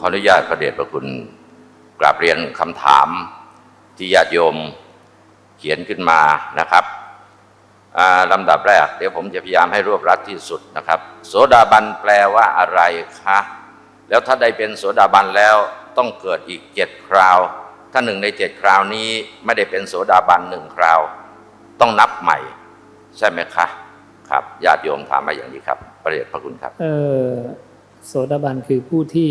ขออนุญาตพระเดชพระคุณกราบเรียนคำถามที่ญาติโยมเขียนขึ้นมานะครับลำดับแรก เดี๋ยวผมจะพยายามให้รวบรัดที่สุดนะครับ โสดาบันแปลว่าอะไรคะแล้วถ้าได้เป็นโสดาบันแล้วต้องเกิดอีกเจ็ดคราว ถ้าหนึ่งในเจ็ดคราวนี้ไม่ได้เป็นโสดาบันหนึ่งคราว ต้องนับใหม่ ใช่ไหมคะครับญาติโยมถามมาอย่างนี้ครับ ประเดชพระคุณครับ เออโสดาบันคือผู้ที่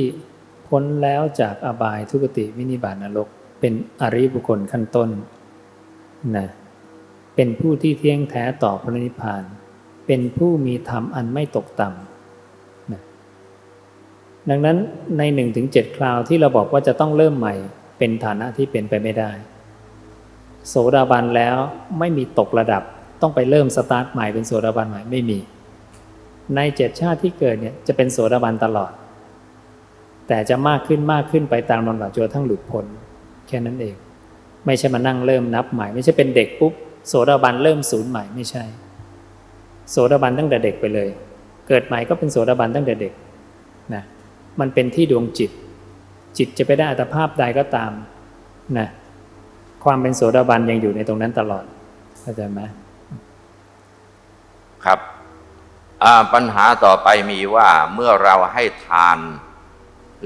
พ้นแล้วจากอบายทุกติวินิบาตนรก เป็นอริบุคคลขั้นต้นนะเป็นผู้ที่เที่ยงแท้ต่อพระนิพพาน เป็นผู้มีธรรมอันไม่ตกต่ำนะดังนั้นในหนึ่งถึงเจ็ดคราวที่เราบอกว่าจะต้องเริ่มใหม่ เป็นฐานะที่เป็นไปไม่ได้ โสดาบันแล้วไม่มีตกระดับต้องไปเริ่มสตาร์ทใหม่เป็นโสดาบันใหม่ไม่มี ในเจ็ดชาติที่เกิดเนี่ยจะเป็นโสดาบันตลอด แต่จะมากขึ้นมากขึ้นไปตามลำดับจนกระทั่งหลุดพ้นแค่นั้นเอง ไม่ใช่มานั่งเริ่มนับใหม่ ไม่ใช่เป็นเด็กปุ๊บโสดาบันเริ่มศูนย์ใหม่ไม่ใช่ โสดาบันตั้งแต่เด็กไปเลย เกิดใหม่ก็เป็นโสดาบันตั้งแต่เด็กนะมันเป็นที่ดวงจิต จิตจะไปได้อัตภาพใดก็ตามนะความเป็นโสดาบันยังอยู่ในตรงนั้นตลอดเข้าใจไหมครับปัญหาต่อไปมีว่าเมื่อเราให้ทาน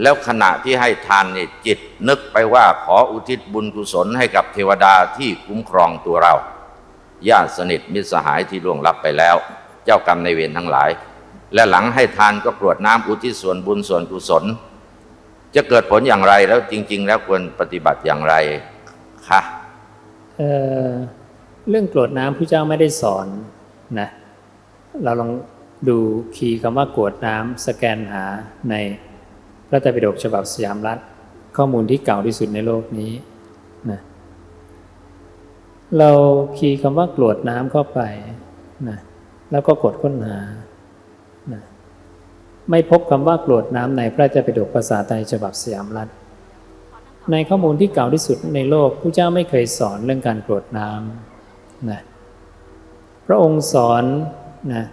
แล้วขณะที่ให้ทานเนี่ยจิตนึกไปว่าขออุทิศบุญกุศลให้กับเทวดาที่คุ้มครองตัวเราญาติสนิทมิตรสหายที่ล่วงลับไปแล้ว เจ้ากรรมในเวรทั้งหลาย และหลังให้ทานก็กรวดน้ำอุทิศส่วนบุญส่วนกุศล จะเกิดผลอย่างไรแล้วจริง ๆ แล้วควรปฏิบัติอย่างไรคะเออเรื่องกรวดน้ำพระเจ้าไม่ได้สอนนะเราลองดูคีย์คำว่ากรวดน้ำสแกนหาใน ระไตรปิฎกฉบับสยามรัฐ ข้อมูลที่เก่าที่สุดในโลกนี้นะเราคีย์คำว่ากรวดน้ำเข้าไปนะแล้วก็กดค้นหานะไม่พบคำว่ากรวดน้ำในพระไตรปิฎกภาษาไทยฉบับสยามรัฐ ในข้อมูลที่เก่าที่สุดในโลกพระเจ้าไม่เคยสอนเรื่องการกรวดน้ำนะพระองค์สอนนะ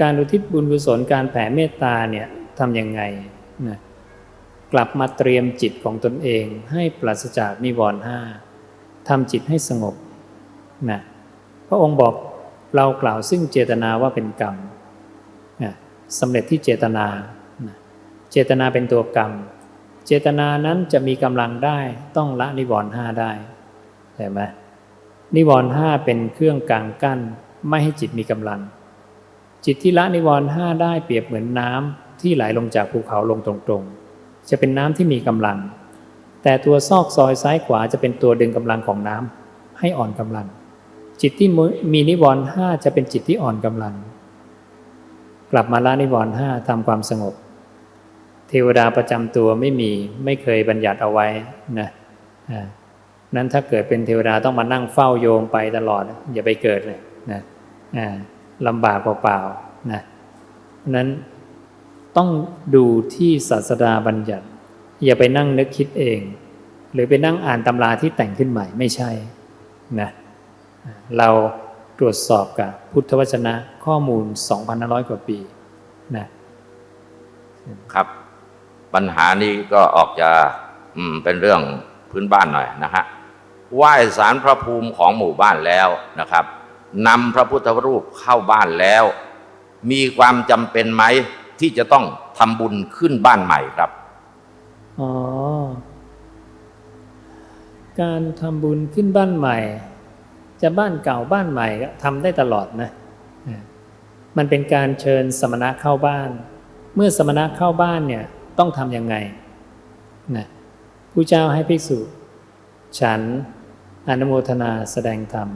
การอุทิศบุญกุศลการแผ่เมตตาเนี่ยทำยังไง นะกลับมาเตรียมจิตของตนเองให้ปราศจากนิวรณ์ห้าทำจิตให้สงบนะพระองค์บอกเรากล่าวซึ่งเจตนาว่าเป็นกรรมนะสำเร็จที่เจตนานะเจตนาเป็นตัวกรรม เจตนานั้นจะมีกำลังได้ต้องละนิวรณ์ห้าได้เห็นไหมนิวรณ์ห้าเป็นเครื่องกลางกั้น ไม่ให้จิตมีกำลัง จิตที่ละนิวรณ์ห้าได้เปรียบเหมือนน้ำ ที่ไหลลงจากภูเขาลงตรงๆ จะเป็นน้ำที่มีกำลัง แต่ตัวซอกซอยซ้ายขวาจะเป็นตัวดึงกำลังของน้ำให้อ่อนกำลัง จิตที่มีนิวรณ์ห้าจะเป็นจิตที่อ่อนกำลัง กลับมาละนิวรณ์ห้าทำความสงบ เทวดาประจำตัวไม่มีไม่เคยบัญญัติเอาไว้นะนั้นถ้าเกิดเป็นเทวดาต้องมานั่งเฝ้าโยมไปตลอด อย่าไปเกิดเลยนะลำบากเปล่าๆนะนั้น ต้องดูที่ศาสดาบัญญัติ อย่าไปนั่งนึกคิดเอง หรือไปนั่งอ่านตำราที่แต่งขึ้นใหม่ไม่ใช่นะเราตรวจสอบกับพุทธวจนะข้อมูล 2,500 กว่าปีนะครับ ปัญหานี้ก็ออกจะเป็นเรื่องพื้นบ้านหน่อยนะฮะไหว้สารพระภูมิของหมู่บ้านแล้วนะครับนำพระพุทธรูปเข้าบ้านแล้ว มีความจำเป็นไหม ที่จะต้องทำบุญขึ้นบ้านใหม่ครับ อ๋อ การทำบุญขึ้นบ้านใหม่ จะบ้านเก่าบ้านใหม่ก็ทำได้ตลอดนะ มันเป็นการเชิญสมณะเข้าบ้าน เมื่อสมณะเข้าบ้านเนี่ยต้องทำยังไงนะผู้เจ้าให้ภิกษุ ฉันอนุโมทนาแสดงธรรม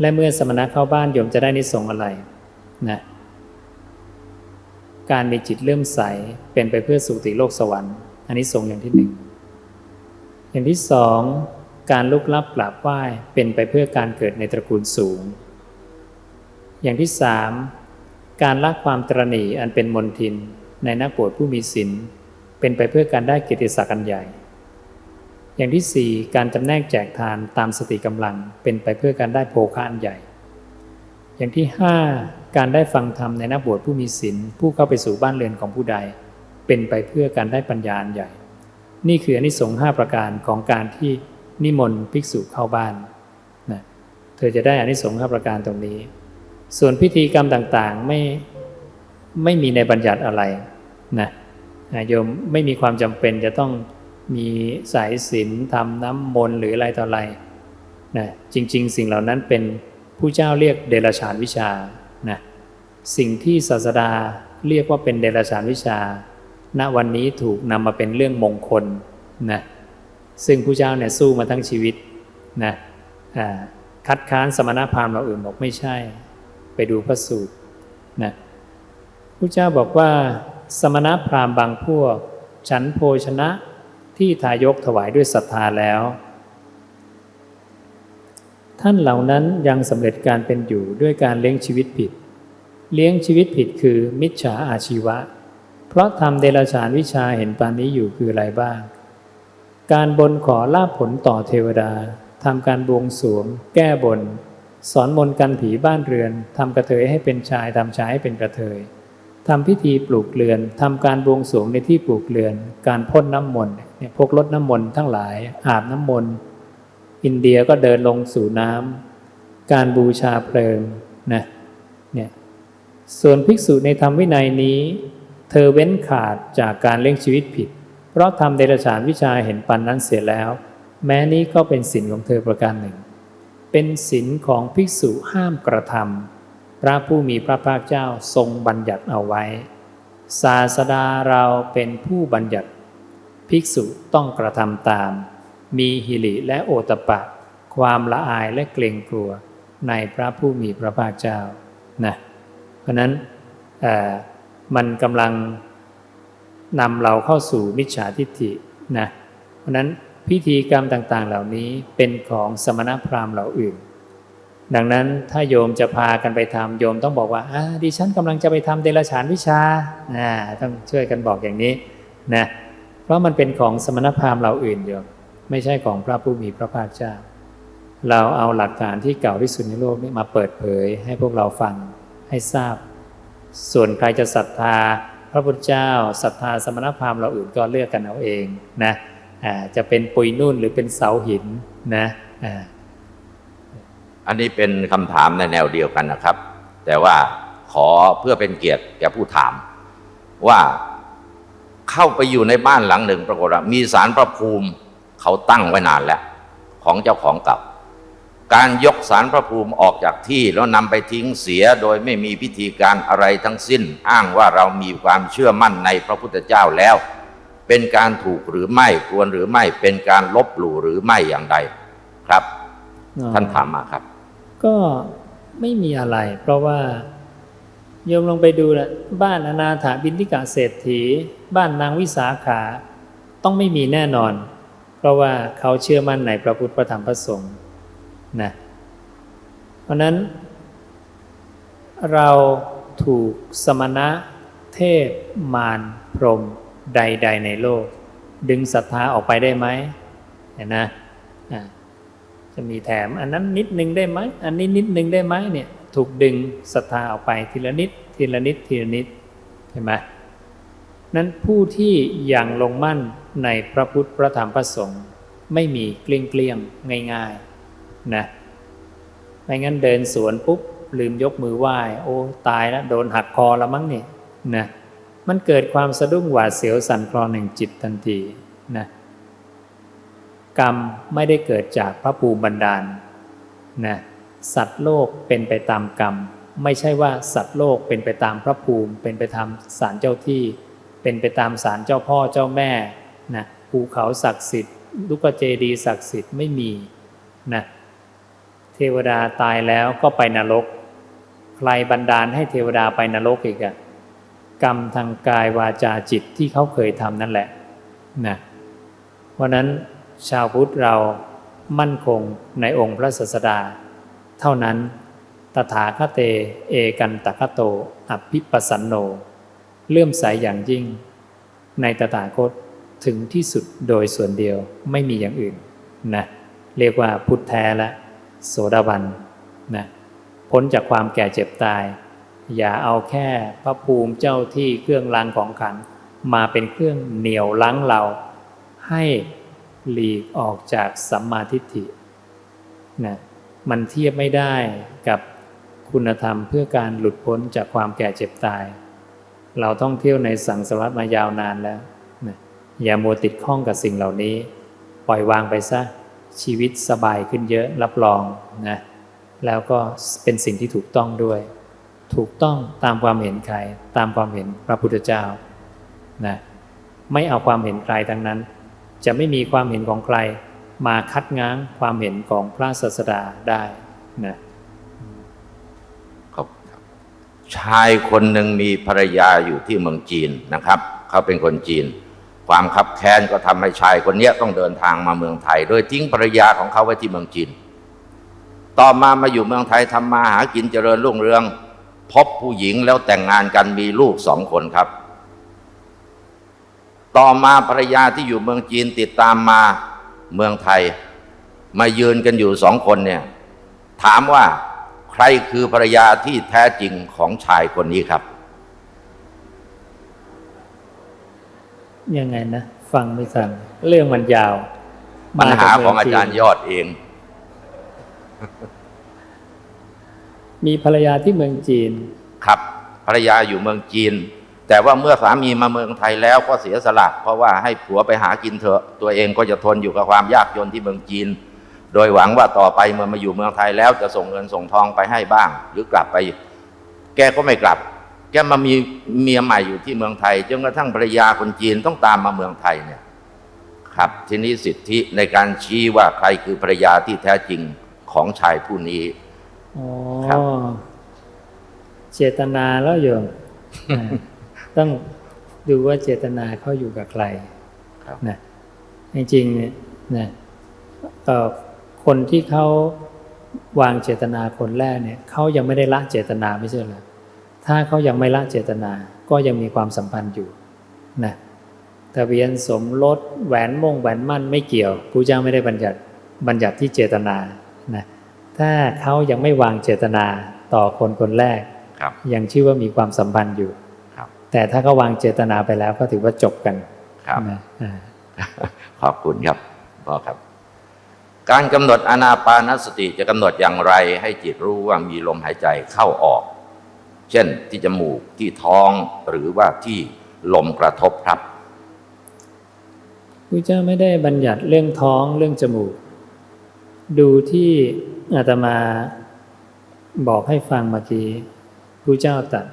และเมื่อสมณะเข้าบ้านโยมจะได้นิสงส์อะไรนะ การมีจิตเลื่อมใสเป็นไปเพื่อสุติโลกสวรรค์ อันนี้สงอย่างที่หนึ่งอย่างที่สองการลุกลับกราบไหว้เป็นไปเพื่อการเกิดในตระกูลสูง อย่างที่สามการละความตรณีอันเป็นมนทินในนักบวชผู้มีศีลเป็นไปเพื่อการได้เกียรติศักดิ์อันใหญ่ อย่างที่สี่การจำแนกแจกทานตามสติกำลังเป็นไปเพื่อการได้โภคะอันใหญ่ อย่างที่ห้าการได้ฟังธรรมในนักบวชผู้มีศีลผู้เข้าไปสู่บ้านเรือนของผู้ใด เป็นไปเพื่อการได้ปัญญาอันใหญ่ นี่คืออนิสงส์ห้าประการของการที่นิมนต์ภิกษุเข้าบ้านนะเธอจะได้อนิสงส์ห้าประการตรงนี้ ส่วนพิธีกรรมต่างๆไม่ไม่มีในบัญญัติอะไรนะโยมไม่มีความจำเป็นจะต้องมีสายศีลทำน้ำมนต์หรืออะไรต่ออะไรนะจริง ๆ สิ่งเหล่านั้นเป็น ผู้เจ้าเรียกเดรัจฉานวิชานะสิ่งที่ศาสดาเรียกว่าเป็นเดรัจฉานวิชา ณวันนี้ถูกนำมาเป็นเรื่องมงคลนะซึ่งผู้เจ้าเนี่ยสู้มาทั้งชีวิตนะอ่าคัดค้านสมณพราหมณ์เราอื่นบอกไม่ใช่ ไปดูพระสูตรนะผู้เจ้าบอกว่าสมณพราหมณ์บางพวก ฉันโภชนะที่ทายกถวายด้วยศรัทธาแล้ว ท่านเหล่านั้นยังสำเร็จการเป็นอยู่ด้วยการเลี้ยงชีวิตผิด เลี้ยงชีวิตผิดคือมิจฉาอาชีวะ เพราะทำเดรัจฉานวิชาเห็นปานนี้อยู่คืออะไรบ้าง การบนขอลาภผลต่อเทวดาทำการบวงสรวง แก้บน สอนมนกันผีบ้านเรือนทำกระเทยให้เป็นชายทำชายให้เป็นกระเทยทำพิธีปลูกเรือนทำการบวงสรวงในที่ปลูกเรือน การพ่นน้ำมนต์เนี่ยพวกรดน้ำมนต์ทั้งหลายอาบน้ำมนต์ อินเดียก็เดินลงสู่น้ำการบูชาเพลิงนะเนี่ยส่วนภิกษุในธรรมวินัยนี้ เธอเว้นขาดจากการเลี้ยงชีวิตผิด เพราะทำเดรัจฉานวิชาเห็นปันนั้นเสียแล้ว แม้นี้ก็เป็นสินของเธอประการหนึ่ง เป็นศินของภิกษุห้ามกระทำพระผู้มีพระภาคเจ้าทรงบัญญัติเอาไว้ ศาสดาเราเป็นผู้บัญญัติ ภิกษุต้องกระทำตาม มีหิริและโอตปะ ความละอายและเกรงกลัวในพระผู้มีพระภาคเจ้านะเพราะนั้นมันกำลังนำเราเข้าสู่มิจฉาทิฏฐินะเพราะนั้นพิธีกรรมต่างๆ เหล่านี้เป็นของสมณพราหมณ์เหล่าอื่น ดังนั้นถ้าโยมจะพากันไปทำโยมต้องบอกว่าอ่าดิฉันกำลังจะไปทำเดรัจฉานวิชาอ่าต้องช่วยกันบอกอย่างนี้นะเพราะมันเป็นของสมณพราหมณ์เหล่าอื่นโยม ไม่ใช่ของพระผู้มีพระภาคเจ้า เราเอาหลักฐานที่เก่าที่สุดในโลกนี้มาเปิดเผยให้พวกเราฟังให้ทราบ ส่วนใครจะศรัทธาพระพุทธเจ้าศรัทธาสมณพราหมณ์เราอื่นก็เลือกกันเอาเองนะจะเป็นปุยนุ่นหรือเป็นเสาหินนะอันนี้เป็นคำถามในแนวเดียวกันนะครับ แต่ว่าขอเพื่อเป็นเกียรติแก่ผู้ถาม ว่าเข้าไปอยู่ในบ้านหลังหนึ่งปรากฏว่ามีสารพระภูมิ เขาตั้งไว้นานแล้ว ของเจ้าของเก่า การยกสารพระภูมิออกจากที่แล้วนำไปทิ้งเสียโดยไม่มีพิธีการอะไรทั้งสิ้น อ้างว่าเรามีความเชื่อมั่นในพระพุทธเจ้าแล้ว เป็นการถูกหรือไม่ควรหรือไม่เป็นการลบหลู่หรือไม่อย่างใดครับ ท่านถามมาครับ ก็ไม่มีอะไร เพราะว่าโยมลงไปดูนะบ้านอนาถาบินทิกาเศรษฐี บ้านนางวิสาขา ต้องไม่มีแน่นอน เพราะว่าเขาเชื่อมั่นในพระพุทธพระธรรมพระสงฆ์นะเพราะนั้น เราถูกสมณะเทพ มารพรมใด ๆ ในโลก ดึงศรัทธาออกไปได้ไหมเห็นนะจะมีแถมอันนั้นนิดนึงได้ไหมอันนี้นิดนึงได้ไหมเนี่ยถูกดึงศรัทธาออกไปทีละนิด ทีละนิดทีละนิดเห็นไหม นั้นผู้ที่ยังลงมั่นในพระพุทธพระธรรมพระสงฆ์ไม่มีเกลี้ยงเกลี้ยงง่ายๆนะไม่งั้นเดินสวนปุ๊บลืมยกมือไหว้โอ้ตายแล้วโดนหักคอแล้วมั้งเนี่ยนะมันเกิดความสะดุ้งหวาดเสียวสั่นคลอนแห่งจิตทันทีนะกรรมไม่ได้เกิดจากพระภูมิบันดาลนะสัตว์โลกเป็นไปตามกรรม ไม่ใช่ว่าสัตว์โลกเป็นไปตามพระภูมิ เป็นไปตามศาลเจ้าที่ เป็นไปตามศาลเจ้าพ่อเจ้าแม่นะภูเขาศักดิ์สิทธิ์ลูกเจดีศักดิ์สิทธิ์ไม่มีนะเทวดาตายแล้วก็ไปนรก ใครบันดาลให้เทวดาไปนรกอีกอะกรรมทางกายวาจาจิตที่เขาเคยทำนั่นแหละนะเพราะนั้นชาวพุทธเรามั่นคงในองค์พระศาสดา เท่านั้น ตถาคเต เอกันตะคโต อภิปสันโน เลื่อมใสอย่างยิ่ง ในตถาคตถึงที่สุดโดยส่วนเดียวไม่มีอย่างอื่นนะเรียกว่าพุทธแท้และโสดาบันนะพ้นจากความแก่เจ็บตาย อย่าเอาแค่พระภูมิเจ้าที่เครื่องรางของขลังมาเป็นเครื่องเหนี่ยวลังเรา ให้หลีกออกจากสัมมาทิฏฐินะมันเทียบไม่ได้กับคุณธรรมเพื่อการหลุดพ้นจากความแก่เจ็บตาย เราท่องเที่ยวในสังสารวัฏมายาวนานแล้วนะอย่ามัวติดข้องกับสิ่งเหล่านี้ ปล่อยวางไปซะชีวิตสบายขึ้นเยอะรับรองนะแล้วก็เป็นสิ่งที่ถูกต้องด้วย ถูกต้องตามความเห็นใคร ตามความเห็นพระพุทธเจ้านะไม่เอาความเห็นใครทั้งนั้น จะไม่มีความเห็นของใคร มาคัดง้างความเห็นของพระศาสดาได้นะ ชายคนหนึ่งมีภรรยาอยู่ที่เมืองจีนนะครับ เขาเป็นคนจีน ความคับแค้นก็ทำให้ชายคนนี้ต้องเดินทางมาเมืองไทย โดยทิ้งภรรยาของเขาไว้ที่เมืองจีน ต่อมามาอยู่เมืองไทยทำมาหากินเจริญรุ่งเรือง พบผู้หญิงแล้วแต่งงานกันมีลูกสองคนครับ ต่อมาภรรยาที่อยู่เมืองจีนติดตามมาเมืองไทย มายืนกันอยู่สองคนเนี่ยถามว่า ใครคือภรรยาที่แท้จริงของชายคนนี้ครับ ยังไงนะ ฟังไม่ทันเรื่องมันยาว ปัญหาจกของเมือาจารย์จีนยอดเอง มีภรรยาที่เมืองจีน ครับ ภรรยาอยู่เมืองจีน แต่ว่าเมื่อสามีมาเมืองไทยแล้วก็เสียสละเพราะว่าให้ผัวไปหากินเถอะ ตัวเองก็จะทนอยู่กับความยากจนที่เมืองจีน โดยหวังว่าต่อไปเมื่อมาอยู่เมืองไทยแล้วจะส่งเงินส่งทองไปให้บ้าง หรือกลับไป แกก็ไม่กลับ แกมามีเมียใหม่อยู่ที่เมืองไทยจนกระทั่งภรรยาคนจีนต้องตามมาเมืองไทยเนี่ยครับทีนี้สิทธิในการชี้ว่าใครคือภรรยาที่แท้จริงของชายผู้นี้อ๋อครับเจตนาแล้วโยมอ่าต้องดูว่าเจตนาเขาอยู่กับใครครับนะจริงๆเนี่ยนะเอ่อ คนที่เขาวางเจตนาคนแรกเนี่ยเขายังไม่ได้ละเจตนาไม่ใช่เหรอถ้าเขายังไม่ละเจตนาก็ยังมีความสัมพันธ์อยู่นะทะเบียนสมรสแหวนมงแหวนมั่นไม่เกี่ยวพระเจ้าไม่ได้บัญญัติบัญญัติที่เจตนานะถ้าเขายังไม่วางเจตนาต่อคนคนแรกครับยังชื่อว่ามีความสัมพันธ์อยู่ครับแต่ถ้าเขาวางเจตนาไปแล้วก็ถือว่าจบกันครับนะอ่าขอบคุณครับพ่อครับ การกำหนดอานาปานสติจะกำหนดอย่างไรให้จิตรู้ว่ามีลมหายใจเข้าออก เช่นที่จมูกที่ท้องหรือว่าที่ลมกระทบครับพระเจ้าไม่ได้บัญญัติเรื่องท้องเรื่องจมูก ดูที่อาตมาบอกให้ฟังเมื่อกี้พระเจ้าตัด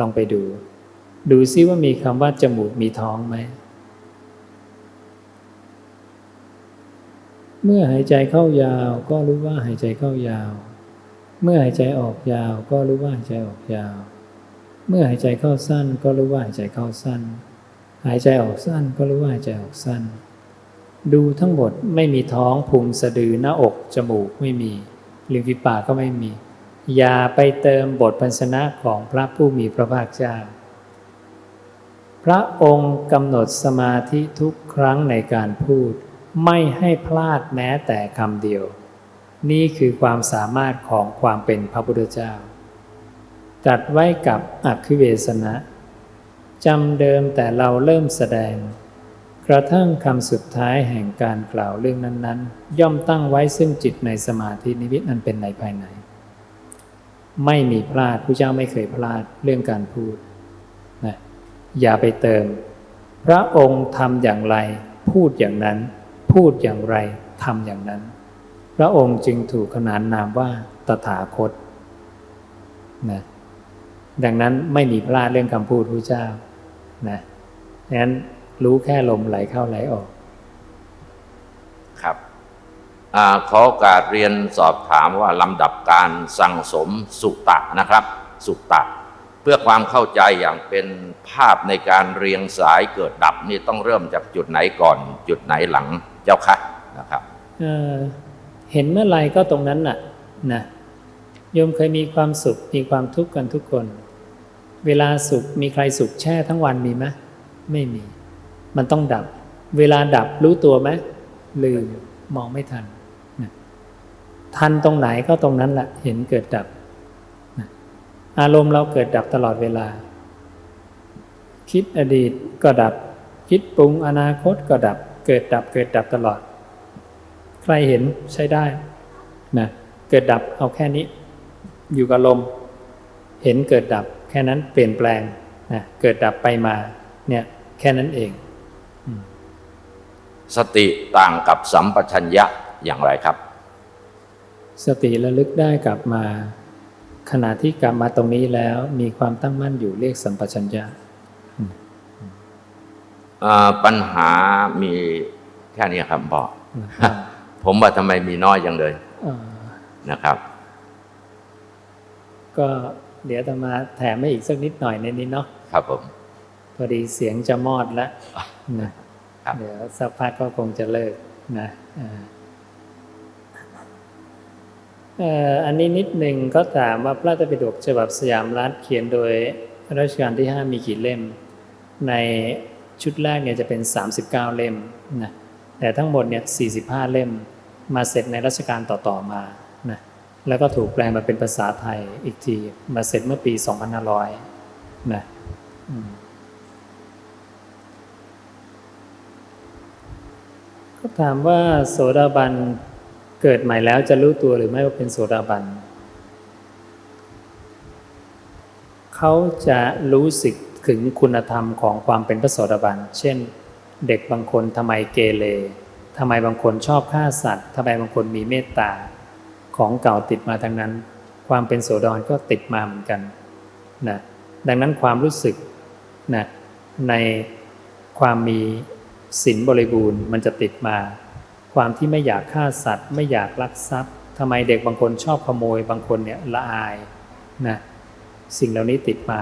ลองไปดู ดูซิว่ามีคำว่าจมูกมีท้องไหม เมื่อหายใจเข้ายาวก็รู้ว่าหายใจเข้ายาว เมื่อหายใจออกยาวก็รู้ว่าหายใจออกยาว เมื่อหายใจเข้าสั้นก็รู้ว่าหายใจเข้าสั้น หายใจออกสั้นก็รู้ว่าหายใจออกสั้น ดูทั้งหมดไม่มีท้องพุงสะดือหน้าอกจมูกไม่มีริมฝีปากก็ไม่มี อย่าไปเติมบทพันชนะของพระผู้มีพระภาคเจ้า พระองค์กำหนดสมาธิทุกครั้งในการพูด ไม่ให้พลาดแม้แต่คำเดียว นี่คือความสามารถของความเป็นพระพุทธเจ้าตัดไว้กับอภิเวสนะจำเดิมแต่เราเริ่มแสดง กระทั่งคำสุดท้ายแห่งการกล่าวเรื่องนั้นๆ ย่อมตั้งไว้ซึ่งจิตในสมาธินิมิตนั้นเป็นในภายใน ไม่มีพลาดผู้เจ้าไม่เคยพลาดเรื่องการพูดนะอย่าไปเติม พระองค์ทำอย่างไรพูดอย่างนั้น พูดอย่างไรทำอย่างนั้น พระองค์จึงถูกขนานนามว่าตถาคตนะดังนั้นไม่มีพลาดเรื่องคำพูดพระเจ้านะดังนั้นรู้แค่ลมไหลเข้าไหลออกครับอขอโอกาสเรียนสอบถามว่าลำดับการสั่งสมสุตะนะครับ สุตะ เพื่อความเข้าใจอย่างเป็นภาพในการเรียงสายเกิดดับนี่ต้องเริ่มจากจุดไหนก่อน จุดไหนหลัง เจ้าค่ะนะครับเเห็นเมื่อไหรก็ตรงนั้นน่ะนะโยมเคยมีความสุขมีความทุกข์กันทุกคน เวลาสุขมีใครสุขแช่ทั้งวันมีไหมไม่มี มันต้องดับ เวลาดับรู้ตัวไหมลืมมองไม่ทันนะทันตรงไหนก็ตรงนั้นแหละเห็นเกิดดับนะอารมณ์เราเกิดดับตลอดเวลา คิดอดีตก็ดับ คิดปรุงอนาคตก็ดับ เกิดดับเกิดดับตลอด ใครเห็นใช้ได้นะเกิดดับเอาแค่นี้ อยู่กับลม เห็นเกิดดับ แค่นั้นเปลี่ยนแปลงนะเกิดดับไปมาเนี่ยแค่นั้นเอง สติต่างกับสัมปชัญญะอย่างไรครับ สติระลึกได้กลับมา ขณะที่กลับมาตรงนี้แล้วมีความตั้งมั่นอยู่เรียกสัมปชัญญะเอ่อ ปัญหามีแค่นี้ครับพ่อนะครับผมว่าทำไมมีน้อยจังเลยเอ่อนะครับ ก็เดี๋ยวจะมาแถมให้อีกสักนิดหน่อยในนี้เนาะครับผม พอดีเสียงจะมอดแล้วนะครับเดี๋ยวสักพักก็คงจะเลิกนะเอ่อเอ่ออันนี้นิดหนึ่งก็ถามว่าพระราชปิฎกฉบับสยามรัฐเขียนโดยรัชกาลที่5มีกี่เล่มใน ชุดแรกเนี่ยจะเป็น 39 เล่มนะแต่ทั้งหมดเนี่ย45 เล่มมาเสร็จในรัชกาลต่อๆมานะแล้วก็ถูกแปลงมาเป็นภาษาไทยอีกทีมาเสร็จเมื่อปี 2500นะอืมก็ถามว่าโสดาบันเกิดใหม่แล้วจะรู้ตัวหรือไม่ว่าเป็นโสดาบันเขาจะรู้สึก ถึงคุณธรรมของความเป็นพระโสดาบัน เช่น เด็กบางคนทำไมเกเรทำไมบางคนชอบฆ่าสัตว์ทำไมบางคนมีเมตตา ของเก่าติดมาทั้งนั้น ความเป็นโสดาบันก็ติดมาเหมือนกันนะดังนั้นความรู้สึกนะในความมีศีลบริบูรณ์มันจะติดมา ความที่ไม่อยากฆ่าสัตว์ ไม่อยากลักทรัพย์ทำไมเด็กบางคนชอบขโมย บางคนเนี่ยละอายนะสิ่งเหล่านี้ติดมา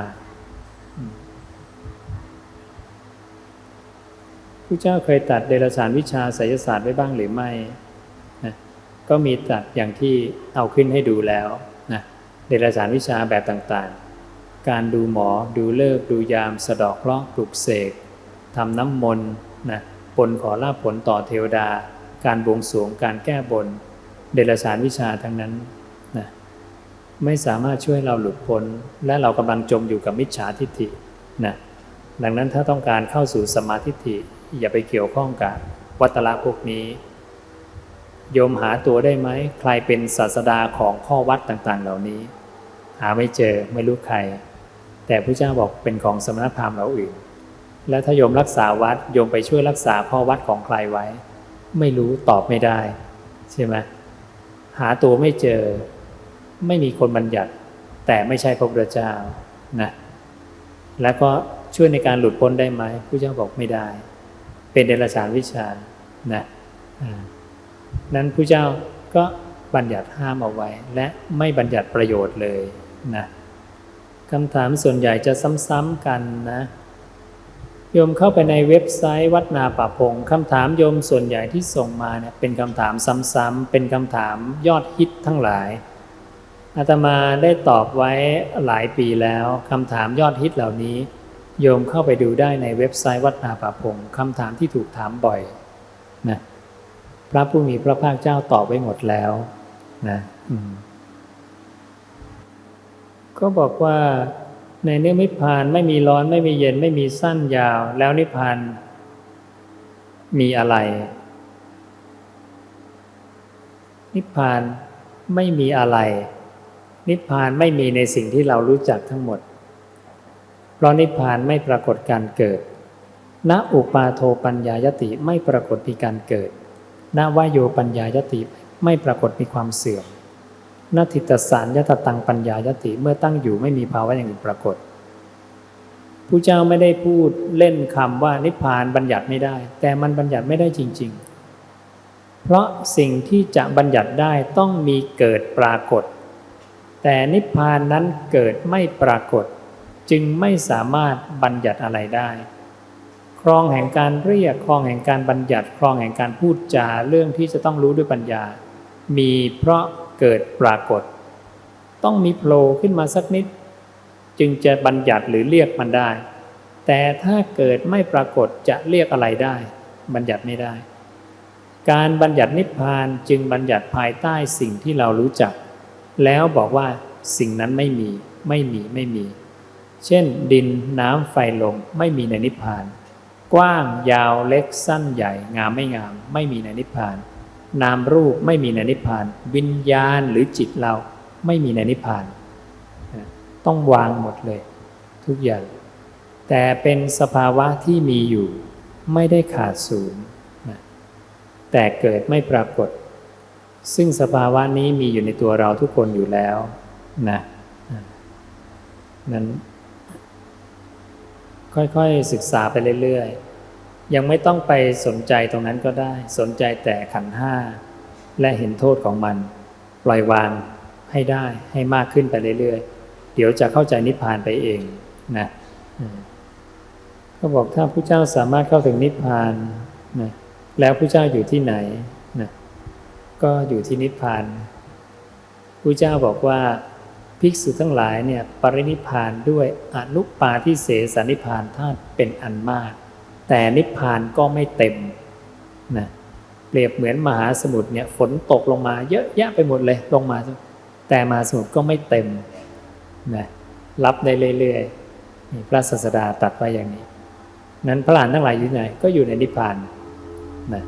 พระเจ้าเคยตัดเดรัจฉานวิชาไสยศาสตร์ไว้บ้างหรือไม่นะก็มีตัดอย่างที่เอาขึ้นให้ดูแล้วนะเดรัจฉานวิชาแบบต่างๆ การดูหมอดูเลิกดูยาม สะดอกเคราะห์ปลุกเสกทำน้ำมนต์นะปนขอลาผลต่อเทวดา การบวงสรวงการแก้บน เดรัจฉานวิชาทั้งนั้นนะไม่สามารถช่วยเราหลุดพ้น และเรากำลังจมอยู่กับมิจฉาทิฏฐินะดังนั้นถ้าต้องการเข้าสู่สมาธิ อย่าไปเกี่ยวข้องกับวัตละพวกนี้ โยมหาตัวได้ไหมใครเป็นศาสดาของข้อวัดต่างๆ เหล่านี้ หาไม่เจอไม่รู้ใคร แต่พระเจ้าบอกเป็นของสมณพราหมณ์เราอื่น และถ้าโยมรักษาวัดโยมไปช่วยรักษาข้อวัดของใครไว้ ไม่รู้ตอบไม่ได้ใช่ไหมหาตัวไม่เจอ ไม่มีคนบัญญัติ แต่ไม่ใช่พระพุทธเจ้านะแล้วก็ช่วยในการหลุดพ้นได้ไหมพระเจ้าบอกไม่ได้ เป็นเดรัจฉานวิชานะนั้นพระเจ้าก็บัญญัติห้ามเอาไว้ และไม่บัญญัติประโยชน์เลยนะคำถามส่วนใหญ่จะซ้ำๆกันนะโยมเข้าไปในเว็บไซต์วัดนาป่าพงคำถามโยมส่วนใหญ่ที่ส่งมาเนี่ยเป็นคำถามซ้ำๆเป็นคำถามยอดฮิตทั้งหลายอาตมาได้ตอบไว้หลายปีแล้วคำถามยอดฮิตเหล่านี้ โยมเข้าไปดูได้ในเว็บไซต์วัดนาป่าพงคำถามที่ถูกถามบ่อยนะพระผู้มีพระภาคเจ้าตอบไว้หมดแล้วนะก็บอกว่าในเนื้อนิพพานไม่มีร้อนไม่มีเย็นไม่มีสั้นยาว แล้วนิพพานมีอะไร นิพพานไม่มีอะไร นิพพานไม่มีในสิ่งที่เรารู้จักทั้งหมด ราะนิพพานไม่ปรากฏการเกิด ณ อุปาโทปัญญายติไม่ปรากฏมีการเกิด ณวายโยปัญญายติไม่ปรากฏมีความเสื่อมนาทิตสารยตตังปัญญายติเมื่อตั้งอยู่ไม่มีภาวะอย่างอื่นปรากฏผู้เจ้าไม่ได้พูดเล่นคำว่านิพพานบัญญัติไม่ได้ แต่มันบัญญัติไม่ได้จริง ๆ เพราะสิ่งที่จะบัญญัติได้ต้องมีเกิดปรากฏ แต่นิพพานนั้นเกิดไม่ปรากฏ จึงไม่สามารถบัญญัติอะไรได้ ครองแห่งการเรียกครองแห่งการบัญญัติ ครองแห่งการพูดจาเรื่องที่จะต้องรู้ด้วยปัญญา มีเพราะเกิดปรากฏ ต้องมีโผล่ขึ้นมาสักนิด จึงจะบัญญัติหรือเรียกมันได้ แต่ถ้าเกิดไม่ปรากฏจะเรียกอะไรได้ บัญญัติไม่ได้ การบัญญัตินิพพานจึงบัญญัติภายใต้สิ่งที่เรารู้จัก แล้วบอกว่าสิ่งนั้นไม่มีไม่มีไม่มี เช่นดินน้ำไฟลมไม่มีในนิพพาน กว้างยาวเล็กสั้นใหญ่งามไม่งาม ไม่มีในนิพพาน นามรูปไม่มีในนิพพาน วิญญาณหรือจิตเราไม่มีในนิพพาน ต้องวางหมดเลย ทุกอย่าง แต่เป็นสภาวะที่มีอยู่ ไม่ได้ขาดศูนย์แต่เกิดไม่ปรากฏ ซึ่งสภาวะนี้มีอยู่ในตัวเราทุกคนอยู่แล้วนะอ่านั้น ค่อยๆศึกษาไปเรื่อยๆ ยังไม่ต้องไปสนใจตรงนั้นก็ได้ สนใจแต่ขันห้า และเห็นโทษของมัน ปล่อยวางให้ได้ให้มากขึ้นไปเรื่อยๆ เดี๋ยวจะเข้าใจนิพพานไปเองนะอืมเขาบอกถ้าพระเจ้าสามารถเข้าถึงนิพพานนะแล้วพระเจ้าอยู่ที่ไหนนะก็อยู่ที่นิพพานพระเจ้าบอกว่า ภิกษุทั้งหลายเนี่ยปรินิพานด้วยอนุปาทิเสสนิพานธาตุเป็นอันมาก แต่นิพานก็ไม่เต็มนะเปรียบเหมือนมหาสมุทรเนี่ยฝนตกลงมาเยอะแยะไปหมดเลยลงมา แต่มหาสมุทรก็ไม่เต็มนะรับได้เรื่อยๆมีพระศาสดาตัดไว้อย่างนี้ นั้นพระหลานทั้งหลายอยู่ไหนก็อยู่ในนิพพานนะ